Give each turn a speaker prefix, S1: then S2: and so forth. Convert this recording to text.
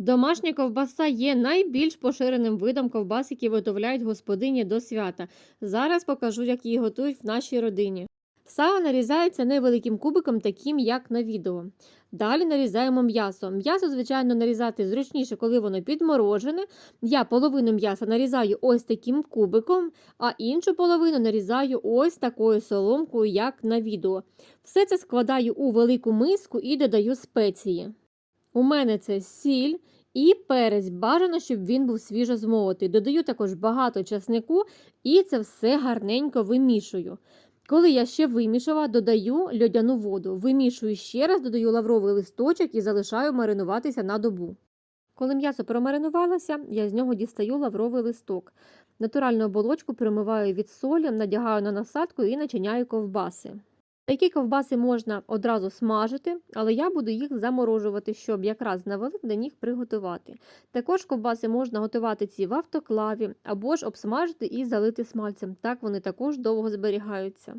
S1: Домашня ковбаса є найбільш поширеним видом ковбас, які виготовляють господині до свята. Зараз покажу, як її готують в нашій родині. Сало нарізається невеликим кубиком, таким як на відео. Далі нарізаємо м'ясо. М'ясо, звичайно, нарізати зручніше, коли воно підморожене. Я половину м'яса нарізаю ось таким кубиком, а іншу половину нарізаю ось такою соломкою, як на відео. Все це складаю у велику миску і додаю спеції. У мене це сіль і перець. Бажано, щоб він був свіжо змолотий. Додаю також багато часнику і це все гарненько вимішую. Коли я ще вимішала, додаю льодяну воду. Вимішую ще раз, додаю лавровий листочок і залишаю маринуватися на добу. Коли м'ясо промаринувалося, я з нього дістаю лавровий листок. Натуральну оболочку примиваю від солі, надягаю на насадку і начиняю ковбаси. Такі ковбаси можна одразу смажити, але я буду їх заморожувати, щоб якраз на Великдень їх приготувати. Також ковбаси можна готувати ці в автоклаві або ж обсмажити і залити смальцем. Так вони також довго зберігаються.